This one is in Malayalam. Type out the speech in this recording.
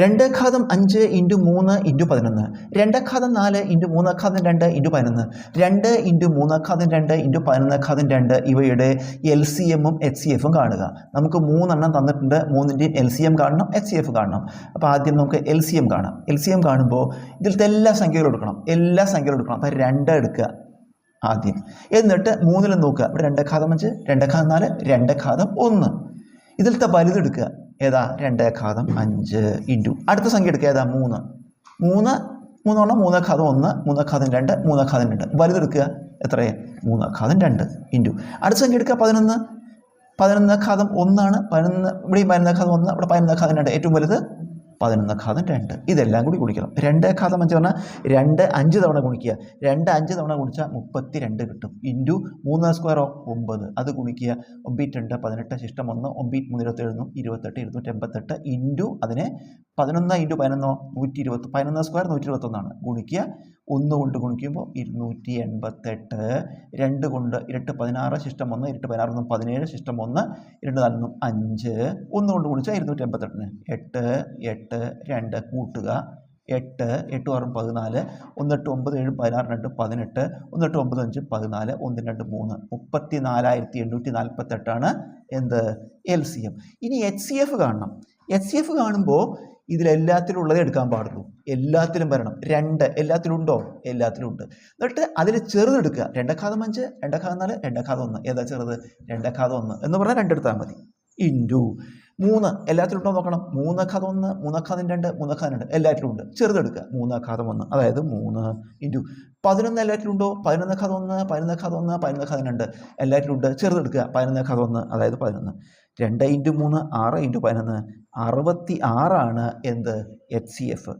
രണ്ടേഘാതം അഞ്ച് ഇന്റു മൂന്ന് ഇന്റു പതിനൊന്ന്. രണ്ടേഘാതം നാല് ഇന്റു മൂന്നേഘാതം രണ്ട് ഇന്റു പതിനൊന്ന്. രണ്ട് ഇന്റു മൂന്നേഘാതം രണ്ട് ഇന്റു പതിനൊന്നേഘാതം രണ്ട് ഇവയുടെ എൽ സി എമ്മും എച്ച് സി എഫും കാണുക. നമുക്ക് മൂന്നെണ്ണം തന്നിട്ടുണ്ട്. മൂന്നിന്റെയും എൽ സി എം കാണണം എച്ച് സി എഫ് കാണണം. അപ്പോൾ ആദ്യം നമുക്ക് എൽ സി എം കാണാം. എൽ സി എം കാണുമ്പോൾ ഇതിലത്തെ എല്ലാ സംഖ്യകളും എടുക്കണം. എല്ലാ സംഖ്യകളും എടുക്കണം. അപ്പോൾ രണ്ട് എടുക്കുക ആദ്യം. എന്നിട്ട് മൂന്നിലും നോക്കുക. ഇവിടെ രണ്ട് ഘാതം അഞ്ച് രണ്ട് ഘാതം നാല് രണ്ട് ഘാതം ഒന്ന്. ഇതിലത്തെ വലുതെടുക്കുക ഏതാ? രണ്ടേഘാതം അഞ്ച് ഇന്റു. അടുത്ത സംഖ്യ എടുക്കുക. ഏതാ? മൂന്ന്. മൂന്ന് മൂന്നെണ്ണം മൂന്നേഘാതം ഒന്ന് മൂന്നേഘാതം രണ്ട് മൂന്നേഘാതം രണ്ട്. വലുതെടുക്കുക എത്രയാണ് മൂന്നേഘാതം രണ്ട് ഇന്റു. അടുത്ത സംഖ്യ എടുക്കുക. പതിനൊന്ന്. പതിനൊന്നേഘാതം ഒന്നാണ്. പതിനൊന്ന് ഇവിടെയും പതിനൊന്നേഘാതം ഒന്ന് ഇവിടെ പതിനൊന്നേഘാതം രണ്ട്. ഏറ്റവും വലുത് പതിനൊന്നേഘാതം രണ്ട്. ഇതെല്ലാം കൂടി ഗുണിക്കണം. രണ്ടേഘാതം അഞ്ച് പറഞ്ഞാൽ രണ്ട് അഞ്ച് തവണ ഗുണിക്കുക. രണ്ട് അഞ്ച് തവണ ഗുണിച്ചാൽ മുപ്പത്തി രണ്ട് കിട്ടും. ഇന്റു മൂന്ന് സ്ക്വയറോ ഒമ്പത്. അത് ഗുണിക്കുക. ഒമ്പീറ്റ് രണ്ട് പതിനെട്ട് ശിഷ്ടം ഒന്ന് ഒമ്പീറ്റ് മൂന്ന് ഇരുപത്തേഴ് ഇരുപത്തെട്ട് ഇരുന്നൂറ്റി എൺപത്തെട്ട് ഇന്റു അതിനെ പതിനൊന്ന് ഇന്റു പതിനൊന്നോ നൂറ്റി ഇരുപത്തി പതിനൊന്ന് സ്ക്വയർ നൂറ്റി ഇരുപത്തൊന്നാണ് ഗുണിക്കുക. ഒന്ന് കൊണ്ട് ഗുണിക്കുമ്പോൾ ഇരുന്നൂറ്റി എൺപത്തെട്ട് രണ്ട് കൊണ്ട് ഇരട്ട് പതിനാറ് ശിഷ്ടം ഒന്ന് ഇരട്ട് പതിനാറൊന്നും പതിനേഴ് ശിഷ്ടം ഒന്ന് ഇരട്ട് നാലൊന്നും അഞ്ച്. ഒന്ന് കൊണ്ട് ഗുണിച്ചാൽ ഇരുന്നൂറ്റി എൺപത്തെട്ടിന് എട്ട് എട്ട് രണ്ട് കൂട്ടുക. എട്ട് എട്ട് ആറും പതിനാല്. ഒന്നെട്ട് ഒമ്പത് ഏഴ് പതിനാറ് രണ്ട് പതിനെട്ട്. ഒന്നെട്ട് ഒമ്പത് അഞ്ച് പതിനാല് ഒന്ന് രണ്ട് മൂന്ന്. മുപ്പത്തി നാലായിരത്തി എണ്ണൂറ്റി നാൽപ്പത്തെട്ടാണ് എന്ത്? L C M. ഇനി എച്ച് സി എഫ് കാണണം. എച്ച് സി എഫ് കാണുമ്പോൾ ഇതിലെല്ലാത്തിലും ഉള്ളത് എടുക്കാൻ പാടുള്ളൂ. എല്ലാത്തിലും വരണം. രണ്ട്. എല്ലാത്തിലും ഉണ്ടോ എല്ലാത്തിലും ഉണ്ട് എന്നിട്ട് അതിൽ ചെറുതെടുക്കുക രണ്ടക്കാതം അഞ്ച് രണ്ടക്കാതം നാല് രണ്ടക്കാതം ഒന്ന്. ഏതാ ചെറുത്? രണ്ടക്കാതം ഒന്ന്. എന്ന് പറഞ്ഞാൽ രണ്ടെടുത്താൽ മതി. ഇന്റു മൂന്ന്. എല്ലാത്തിലും ഉണ്ടോ നോക്കണം. മൂന്നക്കാതം ഒന്ന് മൂന്നക്കാതം രണ്ട് മൂന്നക്കാതം രണ്ട്. എല്ലാറ്റിലും ഉണ്ട്. ചെറുതെടുക്കുക മൂന്നക്കാതം ഒന്ന്. അതായത് മൂന്ന് ഇന്റു പതിനൊന്ന് എല്ലാറ്റിലും ഉണ്ടോ പതിനൊന്നേക്കാതം ഒന്ന് പതിനൊന്നേക്കാതം ഒന്ന് പതിനൊന്നേക്കാതം രണ്ട്. എല്ലാറ്റിലും ഉണ്ട്. ചെറുതെടുക്കുക പതിനൊന്നക്കാതം ഒന്ന്. അതായത് പതിനൊന്ന്. രണ്ട് ഇന്റു മൂന്ന് ആറ് ഇന്റു പതിനൊന്ന് അറുപത്തി ആറാണ് എന്ത്? H C F